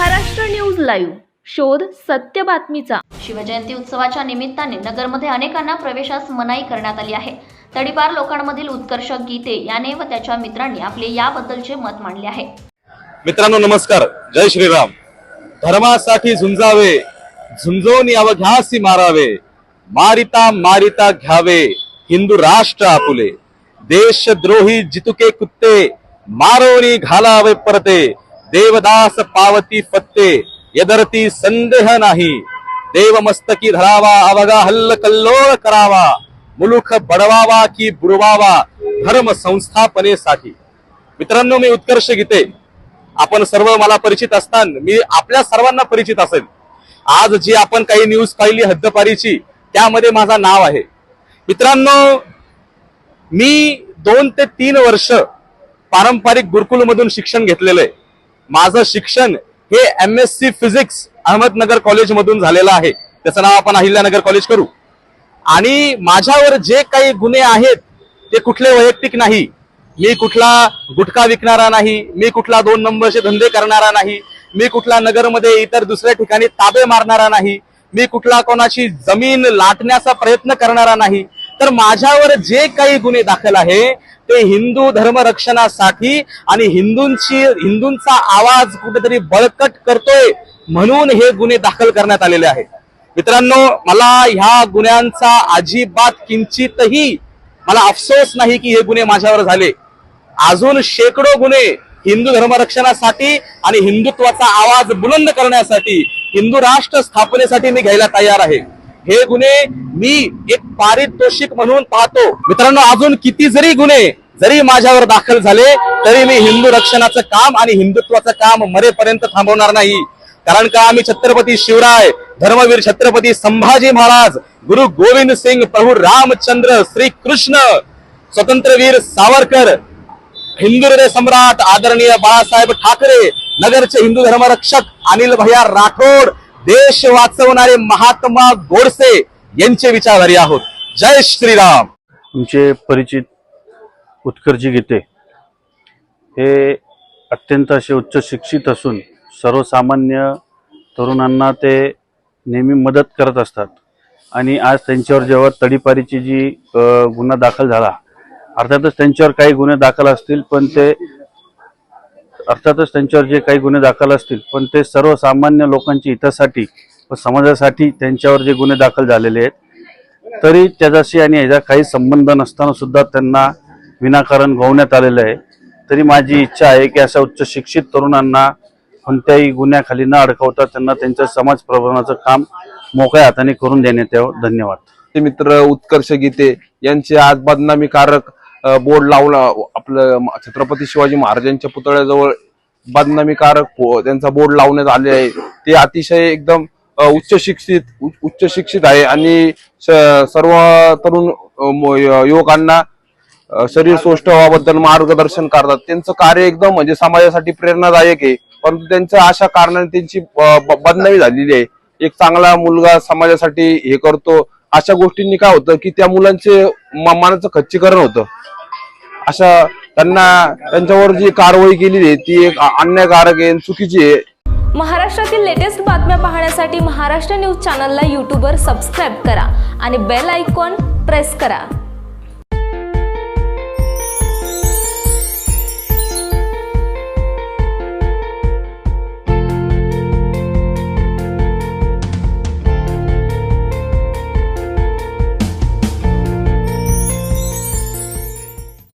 Live. शोध सत्य बातमीचा. शिवजयंती उत्सवाच्या निमित्ताने नगरमध्ये अनेकांना प्रवेशास मनाई करण्यात आली आहे. तडीपार लोकांमधील उत्कर्ष गीते याने व त्याच्या मित्रांनी आपले याबद्दलचे मत मांडले आहे. मित्रांनो नमस्कार. जय श्रीराम. धर्मासाठी झुंजावे झुंजवून अवघ्यासी मारावे. मारिता मारिता घ्यावे हिंदू राष्ट्र आपुले. देशद्रोही जितुके कुत्ते मारोनी घालावे परते. देवदास पावती पत्ते यदरती संदेह नाही. देव मस्तकी धरावा अवघा हल्ल कल्लोळ करावा. मुलुख बडवावा की बुडवावा धर्म संस्थापनेसाठी. मित्रांनो मी उत्कर्ष गीते आपण सर्व मला परिचित असताना मी आपल्या सर्वांना परिचित असेल. आज जी आपण काही न्यूज पाहिली हद्दपारीची त्यामध्ये माझं नाव आहे. मित्रांनो मी दोन ते तीन वर्ष पारंपरिक गुरुकुलमधून शिक्षण घेतलेलं आहे. माझं शिक्षण हे M S C physics Ahmednagar कॉलेजमधून झालेलं आहे. त्याचं नाव आपण अहिल्यानगर कॉलेज करू. आणि माझ्यावर जे काही गुन्हे आहेत ते कुठले वैयक्तिक नाही. मी कुठला गुटखा विकणारा नाही मी कुठला दोन नंबरचे धंदे करणारा नाही मी कुठला नगरमध्ये इतर दुसऱ्या ठिकाणी ताबे मारणारा नाही मी कुठला कोणाची जमीन लाटण्याचा प्रयत्न करणारा नाही तर माझ्यावर जे काही गुन्हे दाखल आहे ते हिंदू धर्म रक्षणासाठी आणि हिंदूंची हिंदूंचा आवाज कुठेतरी बळकट करतोय म्हणून हे गुन्हे दाखल करण्यात आलेले आहेत. मित्रांनो मला ह्या गुन्ह्यांचा अजिबात किंचितही मला अफसोस नाही की हे गुन्हे माझ्यावर झाले. अजून शेकडो गुन्हे हिंदू धर्मरक्षणासाठी आणि हिंदुत्वाचा आवाज बुलंद करण्यासाठी हिंदू राष्ट्र स्थापनेसाठी मी घ्यायला तयार आहे. हे गुन्हे मी एक पारितोषिक म्हणून पाहतो. मित्रांनो अजून किती जरी गुन्हे जरी माझ्यावर दाखल झाले तरी मी हिंदू रक्षणाचं काम आणि हिंदुत्वाचं काम मरेपर्यंत थांबवणार नाही. कारण का आम्ही छत्रपती शिवराय धर्मवीर छत्रपती संभाजी महाराज गुरु गोविंद सिंग प्रभू रामचंद्र श्री कृष्ण स्वतंत्रवीर सावरकर हिंदू हृदय सम्राट आदरणीय बाळासाहेब ठाकरे नगरचे हिंदू धर्मरक्षक अनिल भैया राठोड देश वाचवणारे महात्मा गोडसे यांचे विचारधारी आहोत. जय श्रीराम. तुमचे परिचित उत्कर्जी गीते हे अत्यंत असे उच्च शिक्षित असून सर्वसामान्य तरुणांना ते नेहमी मदत करत असतात. आणि आज त्यांच्यावर जेव्हा तडीपारीची जी गुन्हा दाखल झाला अर्थातच त्यांच्यावर काही गुन्हे दाखल असतील पण ते अर्थातच त्यांच्यावर जे काही गुन्हे दाखल असतील पण ते सर्वसामान्य लोकांच्या हितासाठी व समाजासाठी त्यांच्यावर जे गुन्हे दाखल झालेले आहेत तरी त्याच्याशी आणि ह्याचा काही संबंध नसताना सुद्धा त्यांना विनाकारण गोवण्यात आलेलं आहे. तरी माझी इच्छा आहे की अशा उच्च शिक्षित तरुणांना कोणत्याही गुन्ह्याखाली न अडकवता त्यांना त्यांच्या समाज प्रबोधनाचं काम मोकळ्या हाताने करून देण्यात यावं. धन्यवाद. ते मित्र उत्कर्ष गीते यांचे आज बदनामीकारक बोर्ड लावलं आपलं छत्रपती शिवाजी महाराजांच्या पुतळ्याजवळ बदनामीकारक त्यांचा बोर्ड लावण्यात आले आहे. ते अतिशय एकदम उच्च शिक्षित उच्च शिक्षित आहे आणि सर्व तरुण युवकांना शरीर सौष्ठ मार्गदर्शन करतात. त्यांचं कार्य एकदम म्हणजे समाजासाठी प्रेरणादायक आहे. परंतु त्यांच्या अशा कारणाने त्यांची बदनामी झालेली आहे. एक चांगला मुलगा समाजासाठी हे करतो. अशा गोष्टींनी काय होतं की त्या मुलांचे मानाचं मनाचं खच्चीकरण होतं. अशा त्यांना त्यांच्यावर जी कारवाई केली आहे ती एक अन्यायकारक आहे चुकीची आहे. महाराष्ट्रातील लेटेस्ट बातम्या पाहण्यासाठी महाराष्ट्र न्यूज चॅनलला यूट्यूबवर सबस्क्राईब करा आणि बेल आयकॉन प्रेस करा.